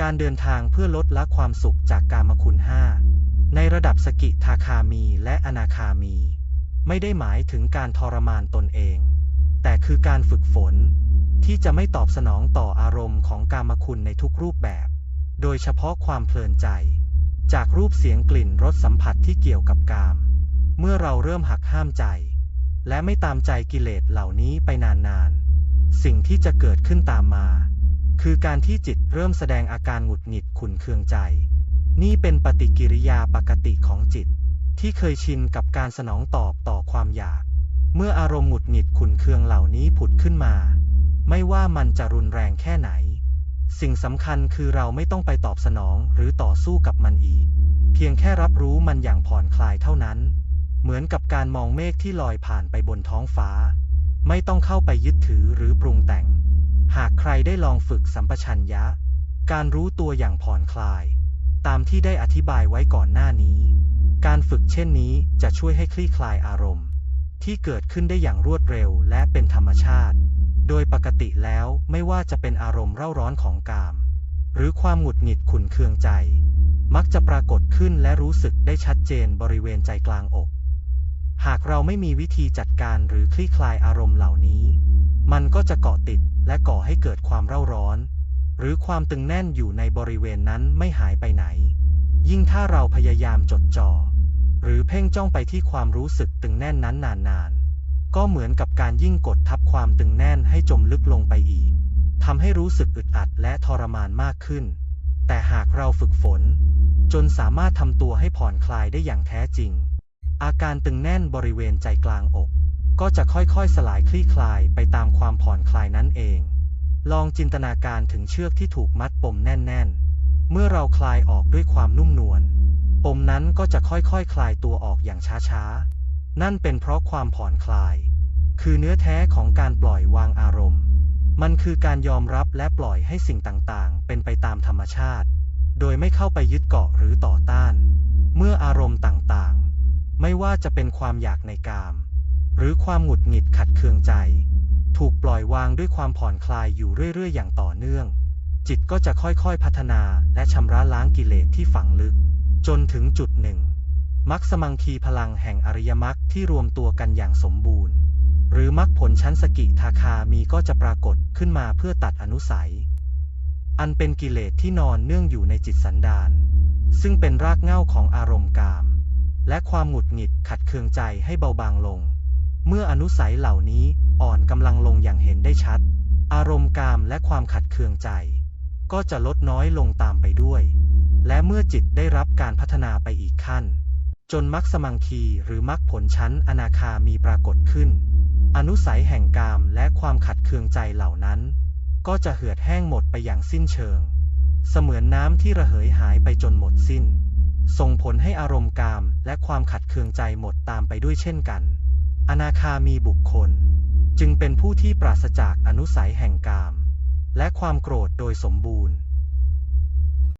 การเดินทางเพื่อลดละความสุขจากกามคุณห้าในระดับสกิทาคามีและอนาคามี ไม่ได้หมายถึงการทรมานตนเอง แต่คือการฝึกฝน ที่จะไม่ตอบสนองต่ออารมณ์ของกามคุณในทุกรูปแบบ โดยเฉพาะความเพลินใจ จากรูปเสียงกลิ่นรสสัมผัสที่เกี่ยวกับกาม เมื่อเราเริ่มหักห้ามใจ และไม่ตามใจกิเลสเหล่านี้ไปนานๆ สิ่งที่จะเกิดขึ้นตามมา คือการที่จิตเริ่มแสดงอาการหงุดหงิดขุนเคืองใจ นี่เป็นปฏิกิริยาปกติของจิต ที่เคยชินกับการสนองตอบต่อความอยาก เมื่ออารมณ์หงุดหงิดขุนเคืองเหล่านี้ผุดขึ้นมา ไม่ว่ามันจะรุนแรงแค่ไหน สิ่งสำคัญคือเราไม่ต้องไปตอบสนองหรือต่อสู้กับมันอีก เพียงแค่รับรู้มันอย่างผ่อนคลายเท่านั้น เหมือนกับการมองเมฆที่ลอยผ่านไปบนท้องฟ้า ไม่ต้องเข้าไปยึดถือหรือปรุงแต่ง หากใครได้ลองฝึกสัมปชัญญะ การรู้ตัวอย่างผ่อนคลาย ตามที่ได้อธิบายไว้ก่อนหน้านี้ การฝึกเช่นนี้จะช่วยให้คลี่คลายอารมณ์ ที่เกิดขึ้นได้อย่างรวดเร็วและเป็นธรรมชาติ โดยปกติแล้วไม่ว่าจะเป็นอารมณ์เร่าร้อนของกาม หรือความหงุดหงิดขุนเคืองใจ มักจะปรากฏขึ้นและรู้สึกได้ชัดเจนบริเวณใจกลางอก หากเราไม่มีวิธีจัดการหรือคลี่คลายอารมณ์เหล่านี้ มันก็จะเกาะติดและก่อให้เกิดความเร่าร้อน หรือความตึงแน่นอยู่ในบริเวณนั้นไม่หายไปไหน ยิ่งถ้าเราพยายามจดจ่อ หรือเพ่งจ้องไปที่ความรู้สึกตึงแน่นนั้นนานๆ ก็เหมือนกับการยิ่งกดทับความตึงแน่นให้จมลึกลงไปอีกทำให้รู้สึกอึดอัดและทรมานมากขึ้น แต่หากเราฝึกฝน จนสามารถทำตัวให้ผ่อนคลายได้อย่างแท้จริง อาการตึงแน่นบริเวณใจกลางอก ก็จะค่อยๆ สลายคลี่คลายไปตามความผ่อนคลายนั้นเอง ลองจินตนาการถึงเชือกที่ถูกมัดปมแน่น ๆ เมื่อเราคลายออกด้วยความนุ่มนวล ปมนั้นก็จะค่อยๆคคลายตัวออกอย่างช้าๆ นั่นเป็นเพราะความผ่อนคลาย คือเนื้อแท้ของการปล่อยวางอารมณ์ มันคือการยอมรับและปล่อยให้สิ่งต่างๆ เป็นไปตามธรรมชาติ โดยไม่เข้าไปยึดเกาะหรือต่อต้าน เมื่ออารมณ์ต่างๆ ไม่ว่าจะเป็นความอยากในกาม หรือความหงุดหงิดขัดเคืองใจ ถูกปล่อยวางด้วยความผ่อนคลายอยู่เรื่อยๆ อย่างต่อเนื่อง จิตก็จะค่อยๆพัฒนาและชำระล้างกิเลสที่ฝังลึก จนถึงจุดหนึ่งมรรคสมังคีพลังแห่งอริยมรรคที่รวมตัวกันอย่างสมบูรณ์ หรือมรรคผลชั้นสกิทาคามีก็จะปรากฏขึ้นมาเพื่อตัดอนุสัย อันเป็นกิเลสที่นอนเนื่องอยู่ในจิตสันดานซึ่งเป็นรากเหง้าของอารมณ์กาม และความหงุดหงิดขัดเคืองใจให้เบาบางลง เมื่ออนุสัยเหล่านี้อ่อนกำลังลงอย่างเห็นได้ชัด อารมณ์กามและความขัดเคืองใจ ก็จะลดน้อยลงตามไปด้วย และเมื่อจิตได้รับการพัฒนาไปอีกขั้น จนมรรคสมังคีหรือมรรคผลชั้นอนาคามีปรากฏขึ้น อนุสัยแห่งกามและความขัดเคืองใจเหล่านั้น ก็จะเหือดแห้งหมดไปอย่างสิ้นเชิง เสมือนน้ำที่ระเหยหายไปจนหมดสิ้น ส่งผลให้อารมณ์กามและความขัดเคืองใจหมดตามไปด้วยเช่นกัน อนาคามีบุคคล จึงเป็นผู้ที่ปราศจากอนุสัยแห่งกาม และความโกรธโดยสมบูรณ์